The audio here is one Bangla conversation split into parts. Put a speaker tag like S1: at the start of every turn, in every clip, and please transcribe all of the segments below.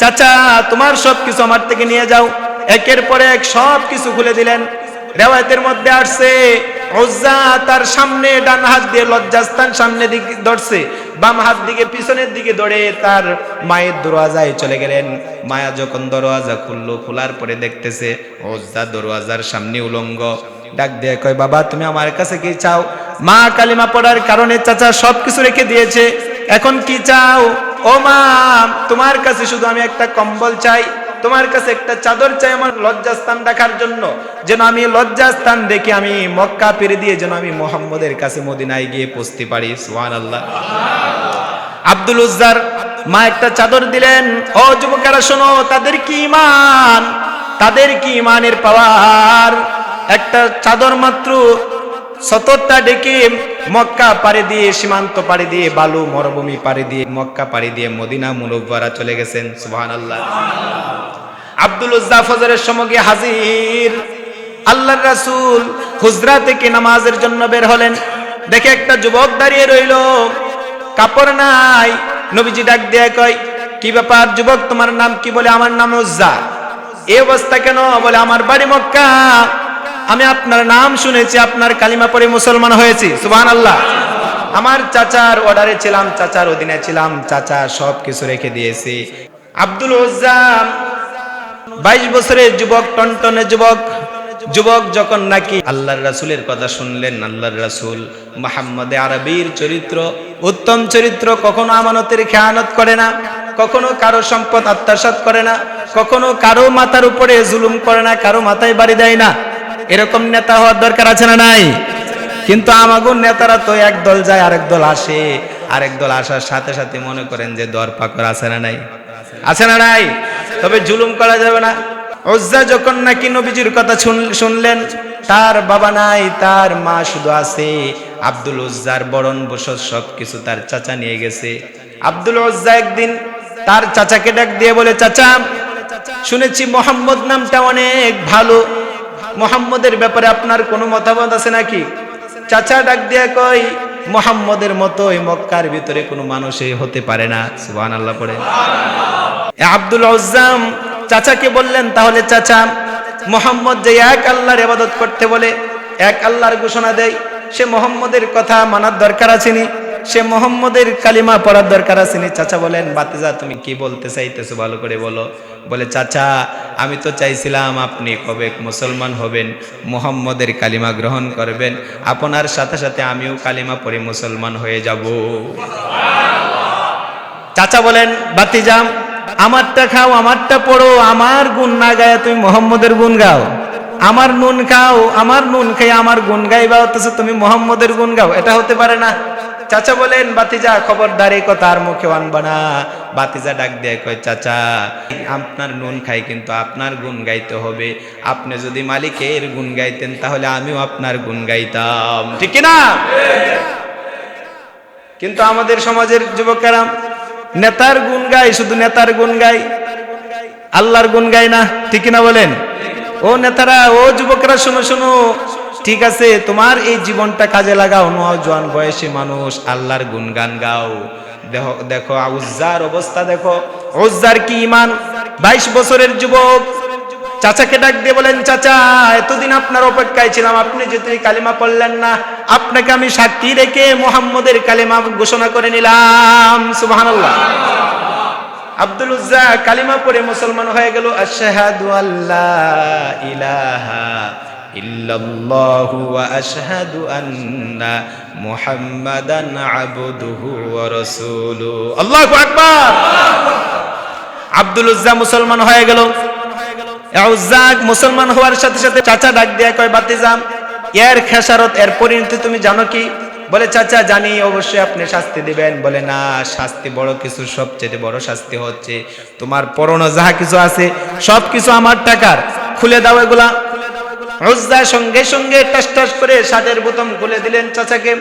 S1: চাচা, তোমার সব কিছু আমার থেকে নিয়ে যাও। একের পরে এক সব কিছু খুলে দিলেন। রেওয়ায়তের মধ্যে আসছে ওজ্জা তার সামনে ডান হাত দিয়ে লজ্জাস্থান সামনে দিকে ধরছে, বাম হাত দিকে পিছনের দিকে ধরে তার মায়ের দরওয়াজায় চলে গেলেন। মায়া যখন দরওয়াজা খুললো, খোলার পরে দেখতেছে ওজ্জা দরওয়াজার সামনে উলঙ্গ। ডাক দিয়ে কয়, বাবা, তুমি আমার কাছে কি চাও? মা কালিমা পড়ার কারণে চাচা সব কিছু রেখে দিয়েছে। এখন কি চাও? ও মা তোমার কাছে শুধু আমি একটা কম্বল চাই, তোমার কাছে একটা চাদর চাই আমার লজ্জাস্থান রাখার জন্য। যেন আমি লজ্জাস্থান দেখে আমি মক্কা পেরে দিয়ে যেন আমি মোহাম্মদের কাছে মদিনায় গিয়ে পৌঁছতে পারি। সুহান আল্লাহ আব্দুল উজ্জার মা একটা চাদর দিলেন, ও যুবকেরা, শোনো, তাদের কি ইমান তাদের কি ইমানের পাওয়ার? একটা চাদর মাত্র সতরটা ডেকে মক্কা পাড়ি দিয়ে, সীমান্ত পাড়ি দিয়ে, বালু মরুভূমি পাড়ি দিয়ে, মক্কা পাড়ি দিয়ে মদিনা মুলব্বারা চলে গেছেন। সুবহান আল্লাহ আব্দুল ফজরের সময় হাজির। আল্লাহর রাসূল হুজরা থেকে নামাজের জন্য বের হলেন। দেখে একটা যুবক দাঁড়িয়ে রইল। কাপড় নাই। নবীজি ডাক দিয়ে কয়, কি ব্যাপার যুবক, তোমার নাম কি? বলে, আমার নাম উজ্জা এই অবস্থা কেন? বলে, আমার বাড়ি মক্কা। আমি আপনার নাম শুনেছি, আপনার কালিমা পরে মুসলমান হয়েছি। সুবহান আল্লাহ আমার চাচার অর্ডারে ছিলাম, চাচার অধীনে ছিলাম, চাচা সব কিছু রেখে দিয়েছি। আব্দুল উজ্জাম বাইশ বছরের যুবক, টনটনে যুবক। যুবক যখন নাকি আল্লাহর রাসূলের কথা শুনলেন, আল্লাহর রাসূল মোহাম্মদে আরবির চরিত্র, উত্তম চরিত্র, কখনো আমানতের খেয়ানত করে না, কখনো কারও সম্পদ আত্মসাৎ করে না, কখনো কারও মাথার উপরে জুলুম করে না, কারও মাথায় বাড়ি দেয় না। এরকম নেতা হওয়ার দরকার আছে না নাই? কিন্তু আমাগুন নেতারা তো এক দল যায়, আরেক দল আসে। আরেক দল আসার সাথে সাথে মনে করেন যে দর পাকর আছে না নাই? আছে না নাই? তবে জুলুম করা যাবে না। ওজ্জা যখন নাকি নবীজির কথা শুন- শুনলেন, তার বাবা নাই, তার মা শুধু আছে। আব্দুল উজ্জার বরণ বসত সব কিছু তার চাচা নিয়ে গেছে। আব্দুল উজ্জা একদিন তার চাচাকে ডাক দিয়ে বলে, চাচা, শুনেছি মোহাম্মদ নামটা অনেক ভালো। মোহাম্মদের ব্যাপারে আপনার কোনো মতামত আছে নাকি? চাচা ডাক দিয়া কয়, মোহাম্মদের মতো এই মক্কার ভিতরে কোনো মানুষই হতে পারে না। সুবহান আল্লাহ পড়ে আব্দুল আজ্জাম চাচাকে বললেন, তাহলে চাচা, মোহাম্মদ যে এক আল্লাহর ইবাদত করতে বলে, এক আল্লাহর ঘোষণা দেয়, সে মোহাম্মদের কথা মানার দরকার আছেনি সে মোহাম্মদের কালিমা পড়ার দরকার আছেনি চাচা বলেন, বাতিজা, তুমি কি বলতে চাইতেছো ভালো করে বলো। বলে, চাচা আমি তো চাইছিলাম আপনি কবে মুসলমান হবেন, মোহাম্মদের কালিমা গ্রহণ করবেন, আপনার সাথে সাথে আমিও কালিমা পড়ে মুসলমান হয়ে যাব। চাচা বলেন বাতি বাতিজাম আমারটা খাও, আমারটা পড়ো, আমার গুণ না গায়ে তুমি মোহাম্মদের গুণ গাও। আমার নুন খাও, আমার নুন খাই আমার গুণ গাইবা, অথচ তুমি মোহাম্মদের গুণ গাও, এটা হতে পারে না। চাচা বলেন, বাতিজা, খবরদার, এই কথা আর মুখে আনবা না। বাতিজা ডাক দিয়ে কয়, চাচা, আপনার নুন খাই, কিন্তু আপনার গুণ গাইতে হবে। আপনি যদি মালিকের গুণ গাইতেন, তাহলে আমিও আপনার গুণ গাইতাম। ঠিক না কিন্তু আমাদের সমাজের যুবকেরা, নেতার গুণ গায়, শুধু নেতার গুণ গায়, আল্লাহর গুণ গায় না। ঠিক না বলেন? ও নেতারা, ও যুবকরা, শোনো শোনো। ঠিক আছে, তোমার এই জীবনটা কাজে লাগাও। নজওয়ান বয়সে মানুষ আল্লাহর গুণগান গাও। দেখো উজ্জার অবস্থা দেখো। উজ্জার কি ইমান? বাইশ বছরের যুবক। চাচাকে ডাক দিয়ে বলেন, চাচা, এতদিন আপনার অপেক্ষায় ছিলাম, আপনি যদি কালিমা পড়লেন না, আপনাকে আমি সাক্ষী রেখে মোহাম্মদের কালিমা ঘোষণা করে নিলাম। সুবহানাল্লাহ। আব্দুল উজ্জা কালিমা পড়ে মুসলমান হয়ে গেল, আশহাদু আল্লাহ ইলাহা আব্দুল মুসলমান হয়ে সাথে সাথে চাচা ডাক কয় এর খেসারত, এর পরিণতি তুমি জানো কি? বলে, চাচা, জানি, অবশ্যই আপনি শাস্তি দিবেন। বলে, না, শাস্তি বড় কিছু, সবচেয়ে বড় শাস্তি হচ্ছে তোমার পরনো যাহা কিছু আছে সব কিছু আমার টাকার। খুলে দাও এগুলা। উজ্জা সঙ্গে সঙ্গে টাস টাস করে শার্টের বোতাম খুলে দিলেন চাচাকে।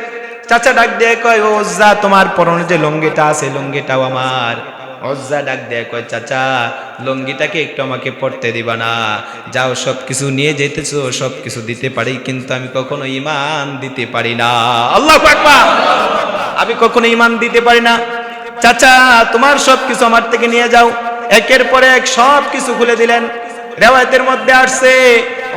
S1: চাচা ডাক দিয়ে কয়, ও উজ্জা তোমার পরনে যে লুঙ্গিটা আছে, লুঙ্গিটাও আমার। অজ্জা ডাক দেয় কয়, চাচা, লুঙ্গিটাকে একটু আমাকে পড়তে দিবা না। যাও সব কিছু নিয়ে যেতেছো সব কিছু দিতে পারি, কিন্তু আমি কখনো ইমান দিতে পারি না। আল্লাহ আমি কখনো ইমান দিতে পারি না। চাচা, তোমার সব কিছু আমার থেকে নিয়ে যাও। একের পরে এক সব কিছু খুলে দিলেন। রেওয়ায়তের মধ্যে আসছে,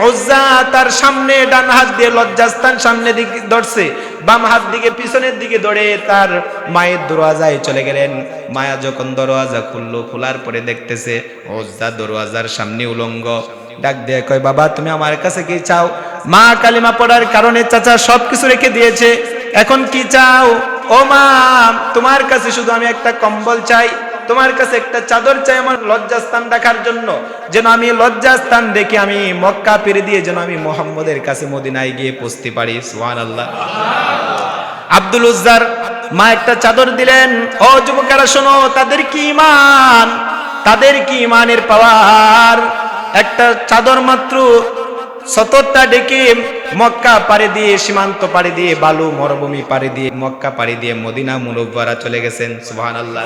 S1: উজ্জা তার সামনে ডান হাত দিয়ে লজ্জাস্থান সামনে দিকে ধরছে, বাম হাত দিকে পিছনের দিকে ধরে তার মায়ের দরওয়াজায় চলে গেলেন। মায়া যখন দরওয়াজা খুললো, খোলার পরে দেখতেছে উজ্জা দরওয়াজার সামনে উলঙ্গ। ডাক দিয়ে কয়, বাবা, তুমি আমার কাছে কি চাও? মা কালিমা পড়ার কারণে চাচা সবকিছু রেখে দিয়েছে, এখন কি চাও? ও মা, তোমার কাছে শুধু আমি একটা কম্বল চাই। তোমার কাছে একটা চাদর চাই, আমার লজ্জাস্থান রাখার জন্য। যেন আমি লজ্জাস্থান দেখে আমি মক্কা পেরে দিয়ে যেন আমি মোহাম্মদের কাছে মদিনায় গিয়ে পৌঁছতে পারি। সুহান আল্লাহ আব্দুল উজ্জার মা একটা চাদর দিলেন, ও যুবকেরা, শোনো, তাদের কি ইমান তাদের কি ইমানের পাওয়ার? একটা চাদর মাত্র সতরটা ডেকে মক্কা পাড়ি দিয়ে, সীমান্ত পাড়ি দিয়ে, বালু মরুভূমি পাড়ি দিয়ে, মক্কা পাড়ি দিয়ে মদিনা মুনব্বরা চলে গেছেন। সুবহান আল্লাহ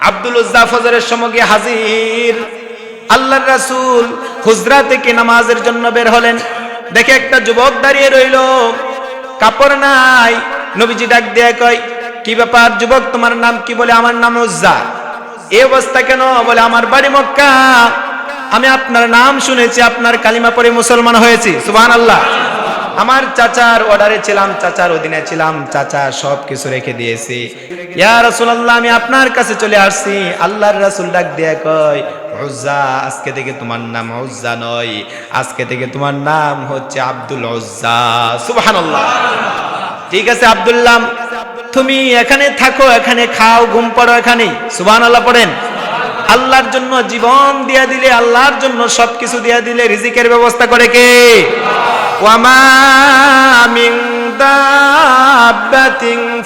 S1: আব্দুল উজ্জা ফজরের সময় হাজির। আল্লাহর রাসূল হুজরা থেকে নামাজের জন্য বের হলেন। দেখে একটা যুবক দাঁড়িয়ে রইল। কাপড় নাই। নবীজি ডাক দিয়ে কয়, কি ব্যাপার যুবক, তোমার নাম কি? বলে, আমার নাম উজ্জা। এই অবস্থা কেন? বলে, আমার বাড়ি মক্কা। আমি আপনার নাম শুনেছি, আপনার কালিমা পরে মুসলমান হয়েছি। সুবহান আল্লাহ আমার চাচার অর্ডারে ছিলাম, চাচার অধীনে ছিলাম, চাচা সব কিছু রেখে দিয়েছি। ইয়া রাসূলুল্লাহ, আমি আপনার কাছে চলে আসছি। আল্লাহর রাসূল ডাক দিয়ে কয় উজ্জা আজকে থেকে তোমার নাম উজ্জা নয়। আজকে থেকে তোমার নাম হচ্ছে আব্দুল উজ্জা সুবহানাল্লাহ। ঠিক আছে, আব্দুল্লাহ। তুমি এখানে থাকো, এখানে খাও, ঘুম পড়ো এখানে সুবহানাল্লাহ পড়েন। আল্লাহর জন্য জীবন দিয়া দিলে, আল্লাহর জন্য সবকিছু দিয়া দিলে রিজিকের ব্যবস্থা করে কে? ওয়ামা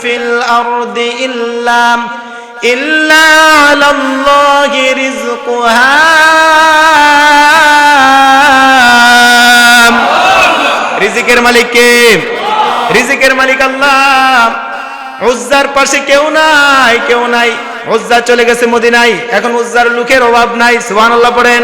S1: ফিল আরদি ইল্লা ইল্লা আলাল্লাহি রিজকুহা রিজিকের মালিক কে? রিজিকের মালিক আল্লাহ। উজ্জার পাশে কেউ নাই কেউ নাই। উজ্জা চলে গেছে মদিনায়। এখন উজ্জার লোকের অভাব নাই, সুবহানাল্লাহ পড়েন।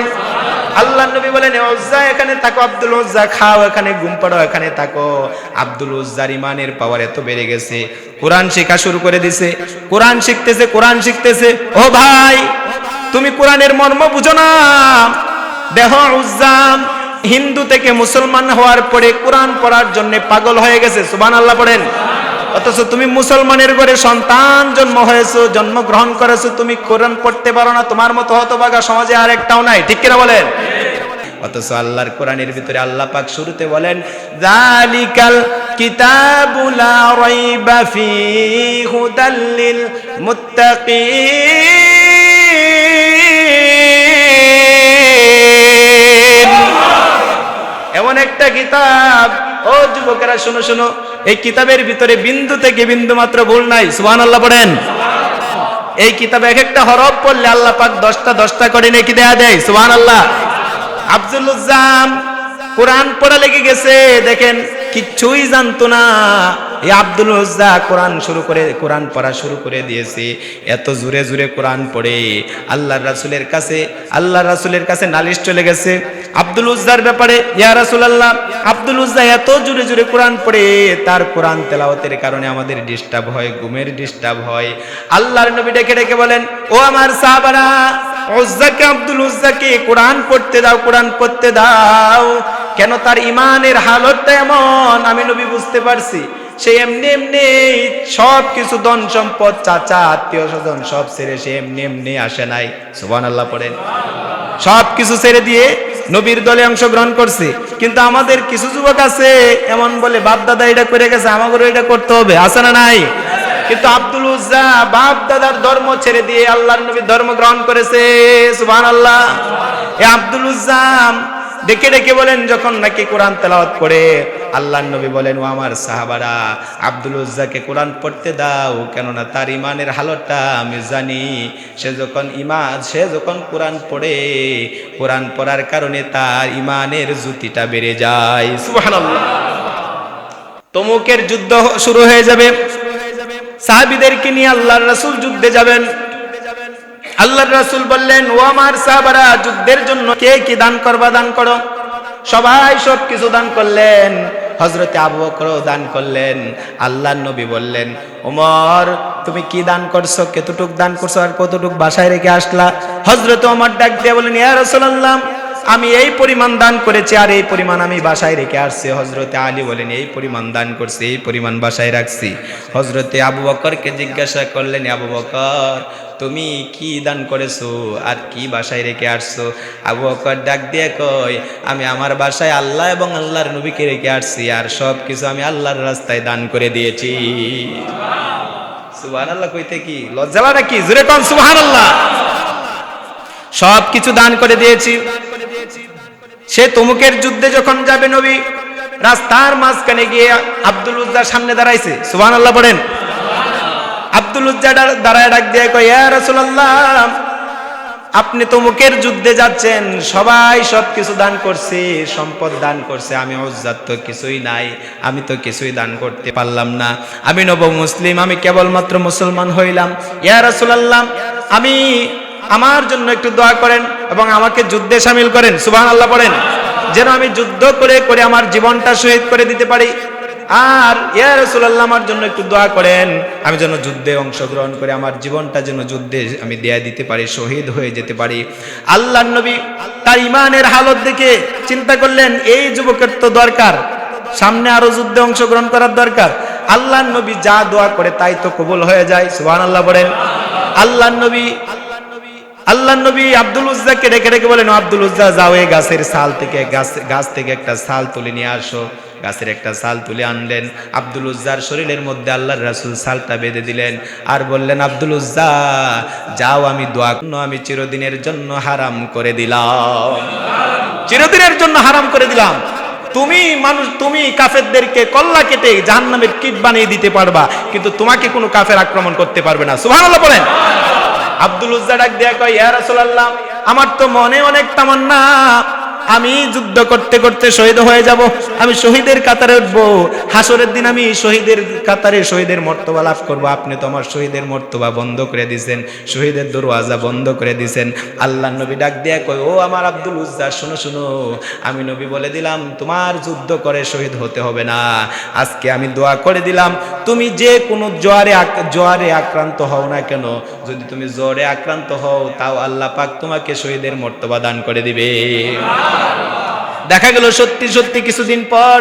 S1: আল্লাহ নবী বলেন, "এ উজ্জা, এখানে থাকো, আব্দুল উজ্জা, খাও, এখানে ঘুম পাড়ো, এখানে থাকো। আব্দুল উজ্জার ইমানের পাওয়ার এত বেড়ে গেছে। কোরআন শেখা শুরু করে দিছে। কোরআন শিখতেছে কোরআন শিখতেছে। ও ভাই, তুমি কোরআনের মর্ম বুঝো না। দেহ উজ্জাম হিন্দু থেকে মুসলমান হওয়ার পরে কোরআন পড়ার জন্য পাগল হয়ে গেছে। সুবহানাল্লাহ পড়েন। অথচ তুমি মুসলমানের ঘরে সন্তান জন্ম হয়েছো, জন্মগ্রহণ করেছ, তুমি কোরআন পড়তে পারো না, তোমার মতো হতবাগা সমাজে আর একটাও নাই, ঠিক কিনা বলেন? অথচ আল্লাহর কোরআনের ভিতরে আল্লাহ পাক শুরুতে বলেন জালিকাল কিতাবুলা রাইবা ফি হুদাল্লিল মুত্তাকিন. এমন একটা কিতাব, ও যুবকেরা, শুনো, শোনো এই কিতাবের ভিতরে বিন্দু থেকে বিন্দু মাত্র ভুল নাই সুহান আল্লাহ পড়েন। এই কিতাবে এক একটা হরফ পড়লে আল্লাহ পাক দশটা দশটা করে নাকি দেয়া দেয় সুহান আল্লাহ আব্দুল কোরআন পড়া লেগে গেছে, দেখেন কিচ্ছুই জানতো না। এই আব্দুল উজ্জা কোরআন শুরু করে, কোরআন পড়া শুরু করে দিয়েছে। এত জোরে জোরে কোরআন পড়ে। আল্লাহর রাসূলের কাছে, আল্লাহর রাসূলের কাছে নালিশ চলে গেছে। আব্দুল উজ্জার ব্যাপারে, ইয়া রাসূলুল্লাহ, আব্দুল উজ্জা এত জোরে জোরে কোরআন পড়ে, তার কোরআন তেলাওয়াতের কারণে আমাদের ডিস্টার্ব হয়, ঘুমের ডিস্টার্ব হয়। আল্লাহর নবী ডেকে ডেকে বলেন, ও আমার সাহাবারা উজ্জাকে আব্দুল উজ্জাকে কোরআন পড়তে দাও, কোরআন পড়তে দাও। কেন তার ইমানের হালতটা এমন? আমি নবী বুঝতে পারছি। সে এমনি এমনি সব কিছু ধন সম্পদ, চাচা, আত্মীয় স্বজন সব ছেড়ে সে এমনি এমনি আসে নাই। সুবান আল্লাহ পড়েন। সব কিছু ছেড়ে দিয়ে নবীর দলে অংশগ্রহণ করছে। কিন্তু আমাদের কিছু যুবক আছে, এমন বলে বাপ দাদা এটা করে গেছে, আমাদেরও এটা করতে হবে, আছে না নাই? কিন্তু আব্দুল উজ্জা বাপ দাদার ধর্ম ছেড়ে দিয়ে আল্লাহর নবীর ধর্ম গ্রহণ করেছে সুবহান আল্লাহ এ আব্দুল উজ্জাম ডেকে ডেকে বলেন, যখন নাকি কোরআন তেলাওয়াত করে আল্লাহ নবী বলেন, ও আমার সাহাবারা, আব্দুল উজ্জাকে কোরআন পড়তে দাও, কেননা তার ইমানের হালতটা আমি জানি। সে যখন ইমান সে যখন কোরআন পড়ে, কোরআন পড়ার কারণে তার ইমানের জুতিটা বেড়ে যায়। সুবহানাল্লাহ। তমুকের যুদ্ধ শুরু হয়ে যাবে। সাহাবিদেরকে নিয়ে আল্লাহর রাসূল যুদ্ধে যাবেন। আল্লাহর রাসূল বললেন, ও আমার সাহাবারা, যুদ্ধের জন্য কে কি দান করবা দান করো? সবাই সব কিছু দান করলেন। হজরতে আবু বকরও দান করলেন। আল্লাহ নবী বললেন, ওমর, তুমি কি দান করছ? কতটুক দান করছ আর কতটুক বাসায় রেখে আসলা? হজরত ওমর ডাক দিয়ে বলেন ইয়া রাসূলুল্লাহ আমি এই পরিমাণ দান করেছি আর এই পরিমাণ আমি বাসায় রেখে আসছি। হজরতে আলী বলেন, এই পরিমাণ দান করছি, এই পরিমাণ বাসায় রাখছি। হজরতে আবু বকরকে জিজ্ঞাসা করলেন, আবু বকর, তুমি কি দান করেছ আর কি বাসায় রেখে আসছো? আবু বকর ডাক দিয়ে কয়, আমি আমার বাসায় আল্লাহ এবং আল্লাহর নবীকে রেখে আসছি আর সব কিছু আমি আল্লাহর রাস্তায় দান করে দিয়েছি। সুবহান আল্লাহ কইতে কি? লজ্জালাটা কি? জুরে কন সুবহান আল্লাহ সব কিছু দান করে দিয়েছি। সে তমুকের যুদ্ধে যখন যাবে নবী, রাস্তার মাঝখানে গিয়ে আব্দুল উজ্জার সামনে দাঁড়াইছে। সুবহান আল্লাহ পড়েন আব্দুল উজ্জা দাঁড়ায় ডাক দিয়ে কয় রাসূলুল্লাহ, আপনি তমুকের যুদ্ধে যাচ্ছেন, সবাই সব কিছু দান করছে, সম্পদ দান করছে, আমি উজ্জাত তো কিছুই নাই, আমি তো কিছুই দান করতে পারলাম না, আমি নব মুসলিম, আমি কেবলমাত্র মুসলমান হইলাম। ইয়া রাসূলুল্লাহ, আমি আমার জন্য একটু দোয়া করেন। এবং আমাকে যুদ্ধে সামিল করেন। সুবাহ সুবহানাল্লাহ পড়েন। যেন আমি যুদ্ধ করে করে আমার জীবনটা শহীদ করে দিতে পারি। আর ইয়া রাসূলুল্লাহ, আমার জন্য একটু দোয়া করেন। আমি যেন যুদ্ধে অংশগ্রহণ করে আমার জীবনটা যেন যুদ্ধে আমি দেয়া দিতে পারি, শহীদ হয়ে যেতে পারি। আল্লাহর নবী তার ইমানের হালত দেখে চিন্তা করলেন, এই যুবকের তো দরকার। সামনে আরও যুদ্ধে অংশগ্রহণ করার দরকার। আল্লাহর নবী যা দোয়া করে তাই তো কবুল হয়ে যায়। সুবহানাল্লাহ বলেন আল্লাহর নবী আল্লাহ নবী আব্দুল উজ্জাকে ডেকে ডেকে বলেন আব্দুল উজ্জা, যাও এই গাছের ছাল থেকে, গাছ গাছ থেকে একটা ছাল তুলে নিয়ে আসো। গাছের একটা ছাল তুলে আনলেন। আব্দুল উজ্জার শরীরের মধ্যে আল্লাহর রাসুল ছালটা বেঁধে দিলেন আর বললেন, আব্দুল উজ্জা, যাও আমি দোয়া আমি চিরদিনের জন্য হারাম করে দিলাম। চিরদিনের জন্য হারাম করে দিলাম। তুমি মানুষ, তুমি কাফেরদেরকে কল্লা কেটে জাহান্নামের কিট বানিয়ে দিতে পারবা, কিন্তু তোমাকে কোনো কাফের আক্রমণ করতে পারবে না। সুবহানাল্লাহ বলেন। আব্দুল উজ্জা ডাক দিয়া কয় ইয়া রাসূলুল্লাহ আমার তো মনে অনেক তামান্না। আমি যুদ্ধ করতে করতে শহীদ হয়ে যাব। আমি শহীদের কাতারে উঠবো। হাসরের দিন আমি শহীদের কাতারে শহীদের মর্তবা লাভ করব। আপনি তো আমার শহীদের মর্তবা বন্ধ করে দিয়েছেন শহীদের দরওয়াজা বন্ধ করে দিয়েছেন আল্লাহ নবী ডাক দিয়া কয়, ও আমার আব্দুল উজ্জা, শোনো শোনো। আমি নবী বলে দিলাম, তোমার যুদ্ধ করে শহীদ হতে হবে না। আজকে আমি দোয়া করে দিলাম, তুমি যে কোনো জ্বরে আক- জ্বরে আক্রান্ত হও না কেন? যদি তুমি জ্বরে আক্রান্ত হও, তাও আল্লাহ পাক তোমাকে শহীদের মর্তবা দান করে দিবে। দেখা গেল সত্যি সত্যি কিছুদিন পর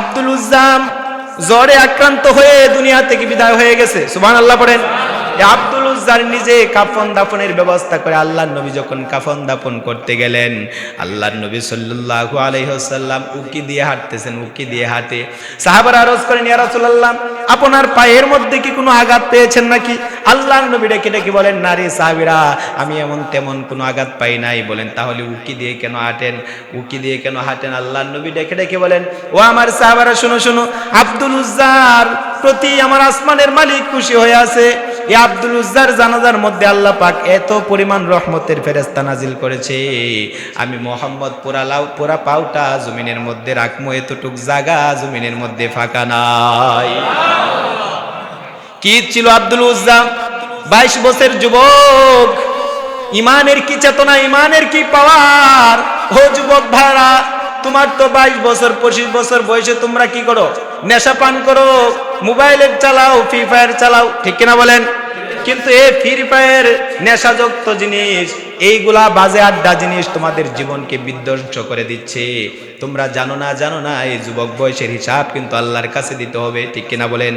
S1: আব্দুল উজ্জাম জ্বরে আক্রান্ত হয়ে দুনিয়া থেকে বিদায় হয়ে গেছে। সুবহানাল্লাহ আল্লাহ পড়েন। আব্দুল উজ্জার নিজে কাফন দাফনের ব্যবস্থা করে আল্লাহর নবী যখন কাফন দাফন করতে গেলেন, আল্লাহর নবী সাল্লাল্লাহু আলাইহি ওয়াসাল্লাম উকি দিয়ে হাঁটতেছেন, উকি দিয়ে হাঁটে। সাহাবারা আরজ করেন, ইয়া রাসূলুল্লাহ, আপনার পায়ের মধ্যে কি কোনো আঘাত পেয়েছেন নাকি? আল্লাহর নবী ডেকে ডেকে বলেন নারী সাহাবীরা, আমি এমন তেমন কোনো আঘাত পাই নাই। বলেন, তাহলে উকি দিয়ে কেন হাঁটেন? উকি দিয়ে কেন হাঁটেন? আল্লাহর নবী ডেকে ডেকে বলেন, ও আমার সাহাবারা, শুনো শুনো, আব্দুল উজ্জার প্রতি আমার আসমানের মালিক খুশি হয়ে আছে। এই আব্দুল উজ্জার জানাজার মধ্যে আল্লাহ পাক এত পরিমাণ রহমতের ফেরেস্তা নাজিল করেছে। আমি মোহাম্মদ পুরা লাউ, পুরা পাউটা জমিনের মধ্যে রাখব এতটুক জায়গা জমিনের মধ্যে ফাঁকা নাই। কি ছিল আব্দুল উজ্জা? বাইশ বছর যুবক, ইমানের কি চেতনা, ইমানের কি পাওয়ার? ও যুবক ভাড়া তোমার তো বাইশ বছর, পঁচিশ বছর বয়সে তোমরা কি করো? নেশা পান করো, মোবাইলের চালাও ফ্রি ফায়ার চালাও, ঠিক কিনা বলেন? কিন্তু এই ফ্রি ফায়ার নেশাযুক্ত জিনিস, এইগুলা বাজে আড্ডা জিনিস তোমাদের জীবনকে বিধ্বস্ত করে দিচ্ছে। তোমরা জানো না জানো না, এই যুবক বয়সের হিসাব কিন্তু আল্লাহর কাছে দিতে হবে, ঠিক কিনা বলেন?